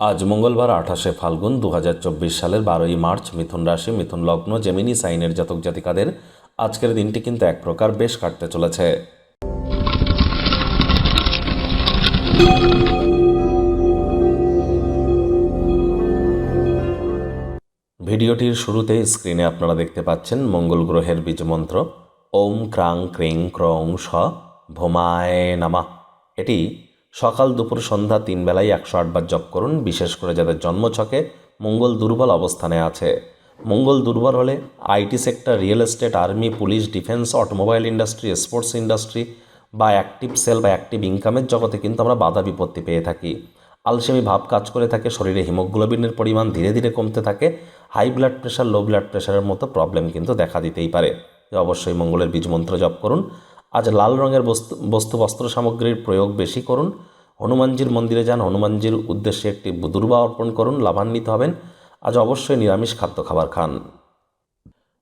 আজ মঙ্গলবার আঠাশে ফাল্গুন দু হাজার চব্বিশ সালের বারোই মার্চ মিথুন রাশি, মিথুন লগ্ন, জেমিনি সাইনের জাতক জাতিকাদের আজকের দিনটি কিন্তু এক প্রকার বেশ কাটতে চলেছে। ভিডিওটির শুরুতে স্ক্রিনে আপনারা দেখতে পাচ্ছেন মঙ্গল গ্রহের বীজমন্ত্র ওম ক্রাং ক্রিং ক্রং স ভোমায় নামা। এটি সকাল দুপুর সন্ধ্যা তিন বেলায় একশো আটবার জপ করুন, বিশেষ করে যাদের জন্মছকে মঙ্গল দুর্বল অবস্থানে আছে। মঙ্গল দুর্বল হলে IT sector, real estate, army, police, defence, automobile industry, sports industry বা অ্যাক্টিভ সেল বা অ্যাক্টিভ ইনকামের জগতে কিন্তু আমরা বাধা বিপত্তি পেয়ে থাকি। আলসেমি ভাব কাজ করে থাকে, শরীরে হিমোগ্লোবিনের পরিমাণ ধীরে ধীরে কমতে থাকে, high blood pressure, low blood প্রেশারের মতো প্রবলেম কিন্তু দেখা দিতেই পারে। অবশ্যই মঙ্গলের বীজ মন্ত্র জপ করুন। আজ লাল রঙের বস্তু বস্তু বস্ত্র সামগ্রীর প্রয়োগ বেশি করুন। হনুমানজির মন্দিরে যান। হনুমানজির উদ্দেশ্যে একটি দুর্বা অর্পণ করুন। লাভান্বিত হবেন। আজ অবশ্যই নিরামিষ খাদ্য খাবার খান।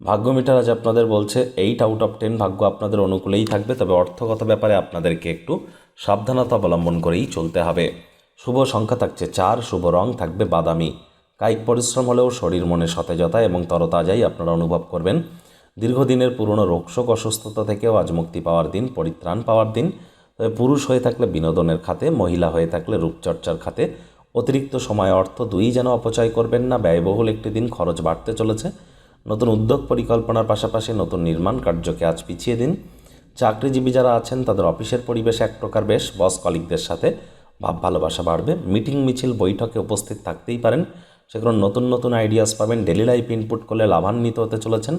ভাগ্য মিটার আজ আপনাদের বলছে এইট আউট অফ টেন ভাগ্য আপনাদের অনুকূলেই থাকবে। তবে অর্থগত ব্যাপারে আপনাদেরকে একটু সাবধানতা অবলম্বন করেই চলতে হবে। শুভ সংখ্যা থাকছে চার, শুভ রং থাকবে বাদামি। কায়িক পরিশ্রম হলেও শরীর মনে সতেজতা এবং তরতাজাই আপনারা অনুভব করবেন। দীর্ঘদিনের পুরনো রোগশোক অসুস্থতা থেকেও আজ মুক্তি পাওয়ার দিন, পরিত্রাণ পাওয়ার দিন। তবে পুরুষ হয়ে থাকলে বিনোদনের খাতে, মহিলা হয়ে থাকলে রূপচর্চার খাতে। অতিরিক্ত সময় অর্থ দুই যেন অপচয় করবেন না, ব্যয়বহুল একটি দিন খরচ বাড়তে চলেছে। নতুন উদ্যোগ পরিকল্পনার পাশাপাশি নতুন নির্মাণ কার্যকে আজ পিছিয়ে দিন। চাকরিজীবী যারা আছেন, তাদের অফিসের পরিবেশ এক প্রকার বেশ, বস কলিকদের সাথে ভাব ভালোবাসা বাড়বে। মিটিং, মিছিল, বৈঠকে উপস্থিত থাকতেই পারেন। সেগুলো নতুন নতুন আইডিয়াস পাবেন। ডেলি লাইফ ইনপুট করলে লাভান্বিত হতে চলেছেন।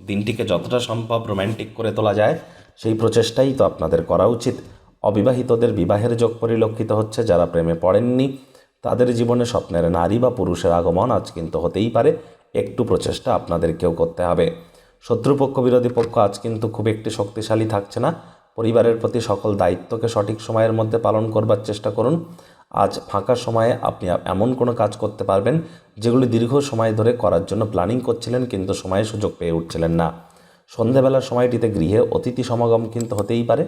দিনটিকে যতটা সম্ভব রোম্যান্টিক করে তোলা যায়, সেই প্রচেষ্টাই তো আপনাদের করা উচিত। অবিবাহিতদের বিবাহের যোগ পরিলক্ষিত হচ্ছে যারা প্রেমে পড়েননি। তাদের জীবনে স্বপ্নের নারী বা পুরুষের আগমন আজ কিন্তু হতেই পারে, একটু প্রচেষ্টা আপনাদেরকেও করতে হবে। শত্রুপক্ষ বিরোধী পক্ষ আজ কিন্তু খুব একটি শক্তিশালী থাকছে না। পরিবারের প্রতি সকল দায়িত্বকে সঠিক সময়ের মধ্যে পালন করবার চেষ্টা করুন। আজ ফাঁকা সময়ে আপনি এমন কোনো কাজ করতে পারবেন যেগুলি দীর্ঘ সময় ধরে করার জন্য প্ল্যানিং করছিলেন কিন্তু সময়ে সুযোগ পেয়ে উঠছিলেন না। সন্ধেবেলার সময়টিতে গৃহে অতিথি সমাগম কিন্তু হতেই পারে।